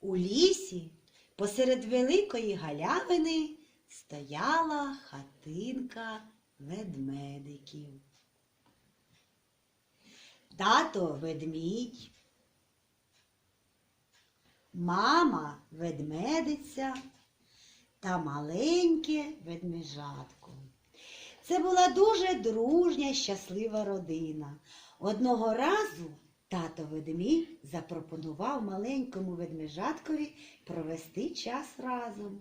У лісі посеред великої галявини стояла хатинка ведмедиків. Тато ведмідь, мама ведмедиця та маленьке ведмежатко. Це була дуже дружня, щаслива родина. Одного разу тато ведмідь запропонував маленькому ведмежаткові провести час разом,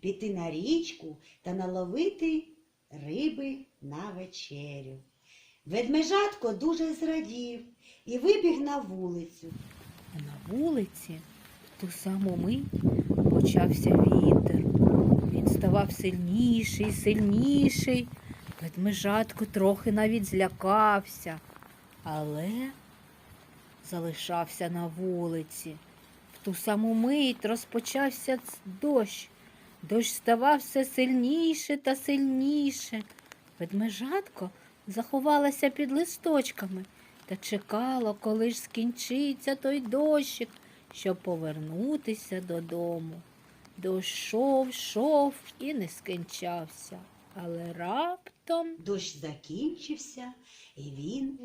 піти на річку та наловити риби на вечерю. Ведмежатко дуже зрадів і вибіг на вулицю. А на вулиці в ту саму мить почався вітер. Він ставав сильніший, сильніший. Ведмежатко трохи навіть злякався, але залишався на вулиці. В ту саму мить розпочався дощ. Дощ ставав все сильніше та сильніше. Ведмежатко заховалася під листочками та чекала, коли ж скінчиться той дощик, щоб повернутися додому. Дощ шов, шов і не скінчався. Але раптом Дощ закінчився, і він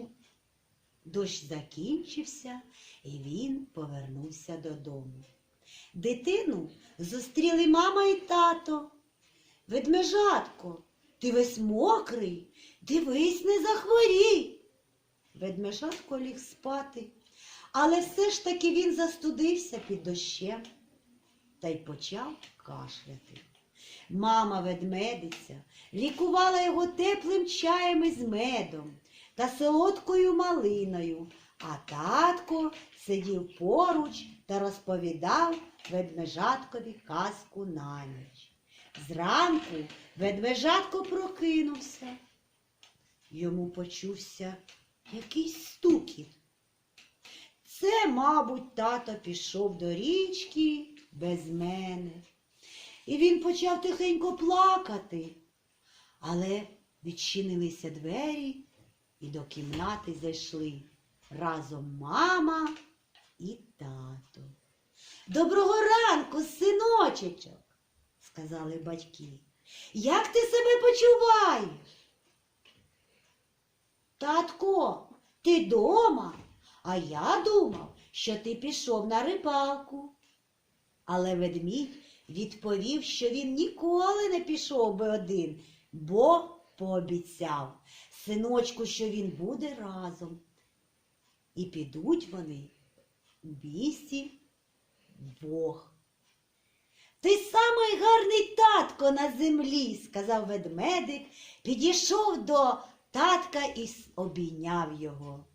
дощ закінчився, і він повернувся додому. Дитину зустріли мама і тато. Ведмежатко, ти весь мокрий, дивись, не захворій. Ведмежатко ліг спати, але все ж таки він застудився під дощем та й почав кашляти. Мама ведмедиця лікувала його теплим чаєм із медом та солодкою малиною, а татко сидів поруч та розповідав ведмежаткові казку на ніч. Зранку ведмежатко прокинувся. Йому почувся якийсь стукіт. Це, мабуть, тато пішов до річки без мене. І він почав тихенько плакати. Але відчинилися двері, і до кімнати зайшли разом мама і тато. Доброго ранку, синочечок, сказали батьки. Як ти себе почуваєш? Татко, ти дома? А я думав, що ти пішов на рибалку. Але ведмідь відповів, що він ніколи не пішов би один, бо пообіцяв синочку, що він буде разом. І підуть вони у бійці вдвох. Ти самий гарний татко на землі, сказав ведмедик, підійшов до татка і обійняв його.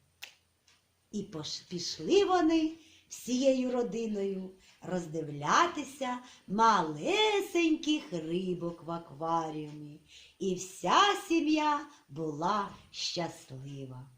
І пішли вони всією родиною роздивлятися малесеньких рибок в акваріумі. І вся сім'я була щаслива.